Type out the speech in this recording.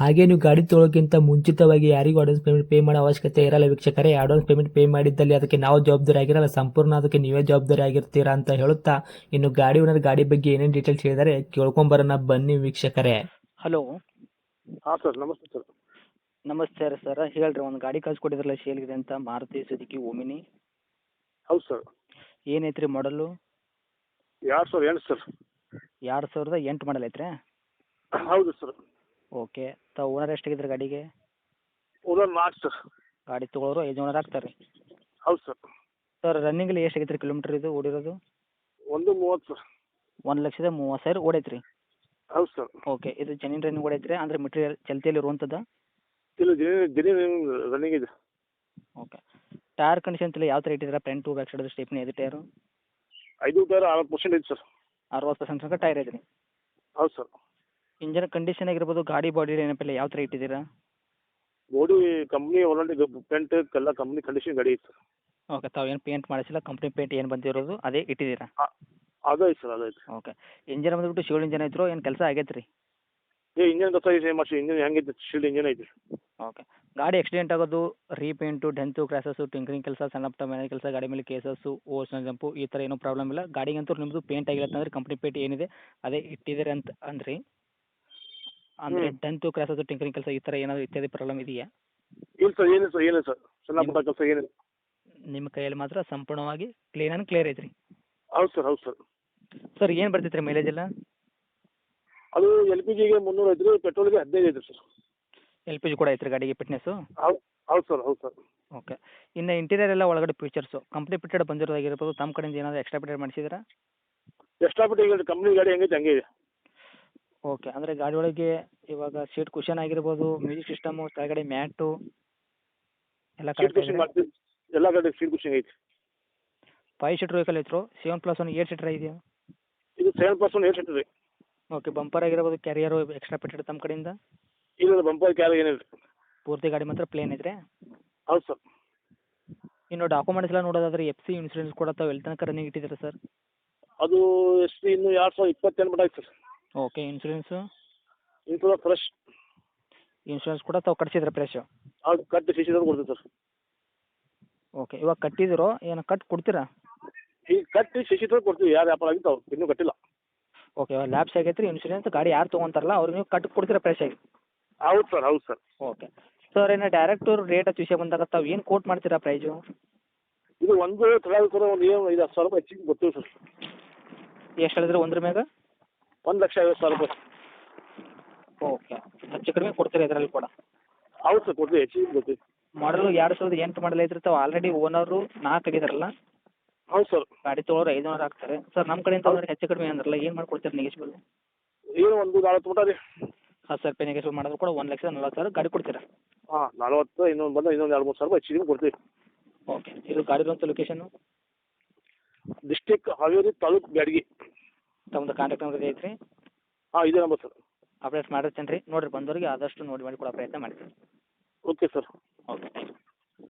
ಹಾಗೆ ನೀವು ಗಾಡಿ ತೊಳೋಕ್ಕಿಂತ ಮುಂಚಿತವಾಗಿ ಯಾರಿಗೂ ಅಡ್ವಾನ್ಸ್ ಪೇಮೆಂಟ್ ಪೇ ಮಾಡೋ ಅವಶ್ಯಕತೆ ಇರಲ್ಲ ವೀಕ್ಷಕರೇ. ಅಡ್ವಾನ್ಸ್ ಪೇಮೆಂಟ್ ಪೇ ಮಾಡಿದ್ದಲ್ಲಿ ಅದಕ್ಕೆ ನಾವು ಜವಾಬ್ದಾರಿ ಆಗಿರಲ್ಲ. ಸಂಪೂರ್ಣ ಅದಕ್ಕೆ ನೀವೇ ಜವಾಬ್ದಾರಿ ಆಗಿರ್ತೀರಾ ಅಂತ ಹೇಳುತ್ತಾ ಇನ್ನು ಗಾಡಿ ಓನರ್ ಗಾಡಿ ಬಗ್ಗೆ ಏನೇನು ಡೀಟೇಲ್ಸ್ ಹೇಳಿದರೆ ಕೇಳ್ಕೊಂಬರೋಣ ಬನ್ನಿ ವೀಕ್ಷಕರೇ. ಹಲೋ ಹಾಂ ಸರ್ ನಮಸ್ತೆ ಸರ್ ನಮಸ್ತೆ ರೀ ಸರ್ ಹೇಳ್ರಿ ಒಂದು ಗಾಡಿ ಕಳ್ಸಿಕೊಟ್ಟಿದ್ರಲ್ಲ ಶೇಲ್ಗಿದೆ ಅಂತ. ಮಾರುತಿ ಸುಜುಕಿ ಓಮಿನಿ ಹೌದು ಸರ್ ಏನೈತ್ರಿ ಮಾಡಲು ಎರಡು ಸಾವಿರ ಎಂಟು ಸರ್ ಎರಡು ಸಾವಿರದ ಎಂಟು ಮಾಡಲ್ ಐತ್ರಿ? ಹೌದು ಸರ್ ಓಕೆ ತಾವು ಓನರ್ ಎಷ್ಟಾಗಿದ್ರಿ ಗಾಡಿಗೆ? ಓನರ್ ಮಾರ್ಕ್ಸ್ ಸರ್ ಗಾಡಿ ತೊಗೊಳೋರು ಐದು ಓನರ್ ಆಗ್ತಾರೆ. ಹೌದು ಸರ್. ಸರ್ ರನ್ನಿಂಗಲ್ಲಿ ಎಷ್ಟು ರೀ ಕಿಲೋಮೀಟ್ರ್ ಇದು ಓಡಿರೋದು? ಒಂದು ಮೂವತ್ತು. ಸರ್ ಒಂದು ಲಕ್ಷದ ಮೂವತ್ತು ಸಾವಿರ ಓಡೈತೆ ರೀ ಹೌದು ಸರ್. ಓಕೆ ಇದು ಜನಿನ್ ರನ್ನಿಂಗ್ ಓಡೈತೆ ರೀ ಅಂದರೆ ಮೆಟೀರಿಯಲ್ ಚಲ್ತಿಯಲ್ಲಿ ಇರುವಂಥದ್ದು ಇಲ್ಲ ದಿನ ರನ್ನಿಂಗ್ ಇದೆ. ಓಕೆ ಟೈರ್ ಕಂಡೀಷನ್ ಎಲ್ಲ ಯಾವ ಥರ ಇಟ್ಟಿದ್ದೀರಾ? Front to back side stepney ಇದೆ ಟೈರು ಐದು ಟೈರ್ ಅರವತ್ತು ಪರ್ಸೆಂಟ್ ಐತೆ ಸರ್. ಅರವತ್ತು ಪರ್ಸೆಂಟ್ ತನಕ ಟೈರ್ ಐತೆ ರೀ ಹೌದು ಸರ್. ಇಂಜನ್ ಕಂಡೀಷನ್ ಆಗಿರ್ಬೋದು ಗಾಡಿ ಬಾಡಿ ಏನಪ್ಪ ಯಾವ ಥರ ಇಟ್ಟಿದ್ದೀರಾ? ಬಾಡಿ ಕಂಪ್ನಿ ಒಳಗಡೆ ಪೇಂಟ್ ಎಲ್ಲ ಕಂಪ್ನಿ ಕಂಡೀಷನ್ ಗಾಡಿ ಇತ್ತು ಓಕೆ ತಾವು ಏನು ಪೇಂಟ್ ಮಾಡಿಸಿಲ್ಲ ಕಂಪ್ನಿ ಪೇಂಟ್ ಏನು ಬಂದಿರೋದು ಅದೇ ಇಟ್ಟಿದ್ದೀರಾ? ಅದು ಐತೆ ಸರ್ ಅದು ಐತೆ. ಓಕೆ ಇಂಜನ್ ಬಂದ್ಬಿಟ್ಟು ಶೀಲ್ಡ್ ಇಂಜನ್ ಐತ್ರೋ ಏನು ಕೆಲಸ ಆಗೈತೆ ರೀ ಏ ಇಂಜನ್ ಗೊತ್ತಾಗಿದೆ ಇಂಜಿನ್ ಇಂಜನ್ ಹೆಂಗೈತೆ ಶೀಲ್ಡ್ ಇಂಜನ್ ಐತೆ ಓಕೆ ಗಾಡಿ ಆಕ್ಸಿಡೆಂಟ್ ಆಗೋದು ರೀಪೇಂಟು ಡೆಂತು ಕ್ರ್ಯಾಸಸ್ಸು ಟಿಂಕರಿಂಗ್ ಕೆಲಸ ಸಣ್ಣ ಪುಟ್ಟ ಮನೆ ಕೆಲಸ ಗಾಡಿ ಮೇಲೆ ಕೇಸಸ್ಸು ಓಸ್ ಜಂಪು ಈ ಥರ ಏನೂ ಪ್ರಾಬ್ಲಮ್ ಇಲ್ಲ. ಗಾಡಿಗಂತೂ ನಿಮ್ಮದು ಪೇಂಟ್ ಆಗಿಲ್ಲ ಅಂತಂದ್ರೆ ಕಂಪ್ನಿ ಪೇಂಟ್ ಏನಿದೆ ಅದೇ ಇಟ್ಟಿದ್ದೀರಿ ಅಂತ ಅಂದ್ರಿ. ಅಂದರೆ ಟೆಂತು ಕ್ರಾಸ್ ಅದು ಟಿಂಕರಿಂಗ್ ಕೆಲಸ ಈ ತರ ಏನಾದ್ರು ಇತ್ಯಾದಿ ಪ್ರಾಬ್ಲಮ್ ಇದೆಯಾ? ಇಲ್ಲ ಸರ್ ಏನು ಸರ್ ಏನು ಸರ್. ಸಣ್ಣ ಪುಟ್ಟ ಕೆಲಸ ಏನಿಲ್ಲ. ನಿಮ್ಮ ಕೈಯಲ್ಲಿ ಮಾತ್ರ ಸಂಪೂರ್ಣವಾಗಿ ಕ್ಲೀನ್ ಅನ್ ಕ್ಲಿಯರ್ ಐತ್ರಿ. ಹೌದು ಸರ್ ಹೌದು ಸರ್. ಸರ್ ಏನು ಬರ್ತೈತೆ ರೀ ಮೈಲೇಜ್ ಎಲ್ಲ? ಅದು ಎಲ್ ಪಿ ಜಿಗೆ ಮುನ್ನೂರು ಐತ್ರಿ ಪೆಟ್ರೋಲ್ಗೆ ಹದಿನೈದು ಐತ್ರಿ ಸರ್. ಎಲ್ ಪಿ ಜಿ ಕೂಡ ಐತ್ರಿ ಗಾಡಿಗೆ ಫಿಟ್ನೆಸ್ಸು ಹೌದು ಹೌದು ಸರ್ ಹೌದು ಸರ್. ಓಕೆ ಇನ್ನು ಇಂಟೀರಿಯರ್ ಎಲ್ಲ ಒಳಗಡೆ ಫೀಚರ್ಸು ಕಂಪ್ನಿ ಫಿಟ್ಟೆಡ್ ಬಂದಿರೋದಾಗಿರ್ಬೋದು ತಮ್ಮ ಕಡೆಯಿಂದ ಏನಾದರೂ ಎಕ್ಸ್ಟ್ರಾ ಫಿಟ್ಟೆಡ್ ಮಾಡಿಸಿದ್ರಾ ಎಕ್ಸ್ಟ್ರಾ ಈಗ ಕಂಪ್ನಿ ಗಾಡಿ ಹೆಂಗೈತೆ ಹಂಗೆ ಇದೆ. ಓಕೆ ಅಂದರೆ ಗಾಡಿ ಒಳಗೆ ಇವಾಗ ಸೀಟ್ ಕುಷನ್ ಆಗಿರ್ಬೋದು ಮ್ಯೂಸಿಕ್ ಸಿಸ್ಟಮು ಕೆಳಗಡೆ ಮ್ಯಾಟು ಎಲ್ಲ ಸೀಟ್ ಕರೆಕ್ಟ್ ಕುಷನ್ ಮಾಡ್ತೀವಿ. ಎಲ್ಲ ಗಾಡಿ ಸೀಟ್ ಕುಷನ್ ಐತಿ. Five seater vehicle ಐತ್ರು? Seven plus one eight seater ಇದೆಯಾ? ಇದು ಸೆವೆನ್ ಪರ್ಸೆಂಟ್ ಏಟ್ ಸೀಟ್ ರೀ. ಓಕೆ ಬಂಪರ್ ಆಗಿರ್ಬೋದು ಕ್ಯಾರಿಯರು ಎಕ್ಸ್ಟ್ರಾ ಪೆಟ್ಟಿರ್ ತಮ್ಮ ಕಡೆಯಿಂದ? ಇಲ್ಲ ಬಂಪರ್ ಕ್ಯಾರಿ ಏನಿಲ್ಲ ಪೂರ್ತಿ ಗಾಡಿ ಮಾತ್ರ ಪ್ಲೇನ್ ಐತ್ರಿ? ಹೌದು ಸರ್. ಇನ್ನು ಡಾಕ್ಯುಮೆಂಟ್ಸ್ ಎಲ್ಲ ನೋಡೋದಾದ್ರೆ ಎಫ್ ಸಿ ಇನ್ಸೂರೆನ್ಸ್ ಕೂಡ ತಾವು ಎಲ್ಲಿ ತನಕ ರನ್ನಿಂಗ್ ಇಟ್ಟಿದ್ದೀರಾ ಸರ್? ಅದು ಎಷ್ಟು ಇನ್ನು ಎರಡು ಸಾವಿರದ ಇಪ್ಪತ್ತೆಂಟು ಮಟ್ಟ ಸರ್. ಓಕೆ ಇನ್ಸೂರೆನ್ಸು ಇನ್ಸೂರ ಫ್ರೆಶ್ ಇನ್ಶೂರೆನ್ಸ್ ಕೂಡ ತಾವು ಕಟ್ಸಿದ್ರೆ ಫ್ರೆಶ್ ಅದು ಕಟ್ಟಿ ಸಿ ಕೊಡ್ತೀವಿ ಸರ್ ಓಕೆ ಇವಾಗ ಕಟ್ಟಿದಿರೋ ಏನು ಕಟ್ ಕೊಡ್ತೀರಾ? ಈಗ ಕಟ್ಟಿ ಸಿಸಿ ತಂದು ಕೊಡ್ತೀವಿ ಯಾರು ವ್ಯಾಪಾರ ಆಗಿತ್ತು ಅವ್ರು ಇನ್ನೂ ಕಟ್ಟಿಲ್ಲ. ಓಕೆ ಲ್ಯಾಬ್ಸ್ ಆಗೈತೆ ರೀ ಇನ್ಶೂರೆನ್ಸ್ ಗಾಡಿ ಯಾರು ತೊಗೊಂತಾರಲ್ಲ ಅವ್ರಿಗೆ ನೀವು ಕಟ್ ಕೊಡ್ತೀರಾ ಫ್ರೆಶ್ ಆಗಿ? ಹೌದು ಸರ್ ಹೌದು ಸರ್ ಓಕೆ ಸರ್ ಏನು ಡೈರೆಕ್ಟ್ ರೇಟ್ ಹತ್ತು ವಿಷಯ ಬಂದಾಗ ತಾವು ಏನು ಕೋಟ್ ಮಾಡ್ತೀರಾ ಪ್ರೈಸು ಇದು ಒಂದು ತಗೊಳ್ಳಿ ಸರ್ ಒಂದು ಏನು ಐದು ಹತ್ತು ಸಾವಿರ ರೂಪಾಯಿ ಹೆಚ್ಚಿಗೆ ಕೊಡ್ತೀವಿ ಸರ್ ಎಷ್ಟು ಹೇಳಿದ್ರೆ ಒಂದ್ರ ಮ್ಯಾಗ? ಒಂದು ಲಕ್ಷ ಐವತ್ತು ಸಾವಿರ ರೂಪಾಯಿ. ಹೆಚ್ಚು ಕಡಿಮೆ ಕೊಡ್ತೀರಾ ಇದರಲ್ಲಿ ಕೂಡ? ಹೌದು ಸರ್ ಕೊಡ್ತೀವಿ ಹೆಚ್ಚಿಗೆ ಕೊಡ್ತೀವಿ. ಮಾಡಲು ಎರಡು ಸಾವಿರದ ಎಂಟು ಮಾಡಲ್ ಐತ್ರಿ ತಾವು ಆಲ್ರೆಡಿ ಓನರು ನಾಲ್ಕು ಆಗಿದಾರಲ್ಲ? ಹೌದು ಸರ್. ಗಾಡಿ ತೊಗೊಳೋರು ಐದು ನೂರು ಆಗ್ತಾರೆ. ಸರ್ ನಮ್ಮ ಕಡೆಯಿಂದ ತೊಗೊಂಡ್ರೆ ಹೆಚ್ಚು ಕಡಿಮೆ ಅಂದ್ರಲ್ಲ ಏನು ಮಾಡ್ಕೊಡ್ತೀರಾ ನೆಗೆಶ್ಬಲ್ ಏನು ಒಂದು ನಲ್ವತ್ತು ಮಟ ರೀ ಹತ್ತು ಸಾವಿರ ರೂಪಾಯಿ ನೆಗೆಶ್ಬಲ್ ಮಾಡಿದ್ರು ಕೂಡ ಒಂದು ಲಕ್ಷದ ನಲ್ವತ್ತು ಸಾವಿರ ಗಾಡಿ ಕೊಡ್ತೀರಾ? ಹಾಂ ನಲ್ವತ್ತು ಇನ್ನೊಂದು ಬಂದು ಇನ್ನೊಂದು ಎರಡು ಮೂರು ಸಾವಿರ ರೂಪಾಯಿ ಹೆಚ್ಚಿಗೆ ಕೊಡ್ತೀವಿ. ಓಕೆ ಇದು ಗಾಡಿ ಇರುವಂಥ ಲೊಕೇಶನು ಡಿಸ್ಟಿಕ್ ಹಾವೇರಿ ತಾಲೂಕು ಬ್ಯಾಡಗಿ. ತಮ್ಮದು ಕಾಂಟ್ಯಾಕ್ಟ್ ನಂಬರ್ ಐತ್ರಿ? ಹಾಂ ಇದೇ ನಂಬರ್ ಸರ್. ಅಪ್ಡೇಟ್ ಮಾಡಿರ್ತೇನೆ ರೀ ನೋಡಿರಿ ಬಂದವರಿಗೆ ಆದಷ್ಟು ನೋಡಿ ಮಾಡಿ ಕೊಡೋ ಪ್ರಯತ್ನ ಮಾಡ್ತೀನಿ okay sir okay thank you